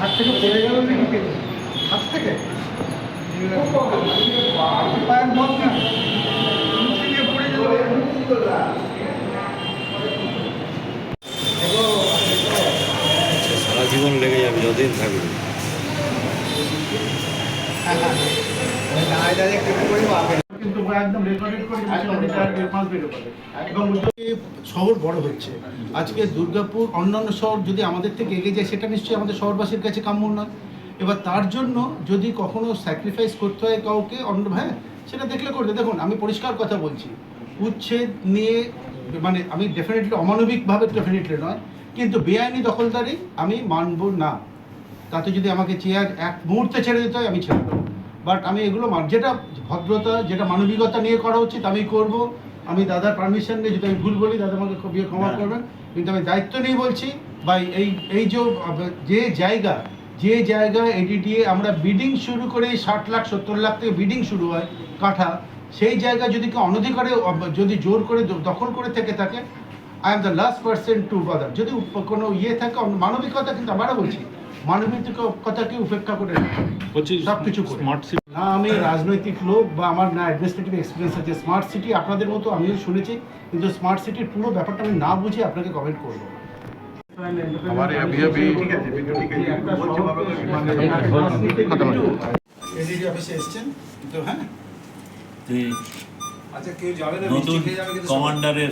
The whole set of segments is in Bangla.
হাত থেকে পড়ে গেল নাকি কে? হাত থেকে? পায়ের মত না পড়ে গেল। সারা জীবন লেগে যাবে যতদিন থাকবে। কিন্তু একদম রেকর্ডেড করে করে এবং শহর বড় হচ্ছে। আজকে দুর্গাপুর অন্যান্য শহর যদি আমাদের থেকে এগিয়ে যায় সেটা নিশ্চয়ই আমাদের শহরবাসীর কাছে কাম্য নয়। এবার তার জন্য যদি কখনো স্যাক্রিফাইস করতে হয় কাউকে অন্য হ্যাঁ সেটা দেখলে করবে। দেখুন আমি পরিষ্কার কথা বলছি। উচ্ছেদ নিয়ে মানে আমি ডেফিনেটলি অমানবিকভাবে ডেফিনেটলি নয় কিন্তু বেআইনি দখলদারি আমি মানব না। তাতে যদি আমাকে চেয়ার এক মুহূর্তে ছেড়ে দিতে হয় আমি ছেড়ে দেবো। বাট আমি এগুলো যেটা ভদ্রতা যেটা মানবিকতা নিয়ে করা উচিত আমি করব। আমি দাদার পারমিশন নিয়ে যদি আমি ভুল বলি দাদা আমাকে খুব ইয়ে ক্ষমা করবেন। কিন্তু আমি দায়িত্ব নিয়ে বলছি বা এই এই যে জায়গা যে জায়গায় এডিডিএ আমরা বিডিং শুরু করে ষাট লাখ সত্তর লাখ থেকে বিডিং শুরু হয় কাঠা সেই জায়গা যদি কেউ অনধিকারে যদি জোর করে দখল করে থেকে থাকে I am the last person to bother যদি উপ- কোনো ইয়ে থাকে অন্য- মানবিকতা কিন্তু আবারও বলছি মানবিকতাকে উপেক্ষা করে না। সব কিছু করে। স্মার্ট সিটি না আমি রাজনৈতিক লোক বা আমার না অ্যাডমিনিস্ট্রেটিভ এক্সপিরিয়েন্স আছে স্মার্ট সিটি আপনাদের মতো আমিও শুনেছি কিন্তু স্মার্ট সিটির পুরো ব্যাপারটা আমি না বুঝে আপনাকে কমেন্ট করবো हमारे अभी अभी ঠিক আছে ঠিক আছে একটা শহরকে মানে এডিডি অফিসে এসেছেন তো হ্যাঁ তুই আচ্ছা কেউ যাবে না নতুন মিষ্টি খেয়ে যাবে কিন্তু কমান্ডারের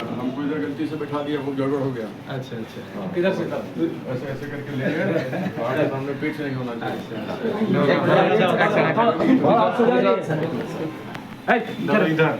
गलती से बैठा दिया वो गड़बड़ हो गया। अच्छा अच्छा। किधर से ऐसे ऐसे करके ले गए। सामने पीठ नहीं होना चाहिए। इधर। इधर।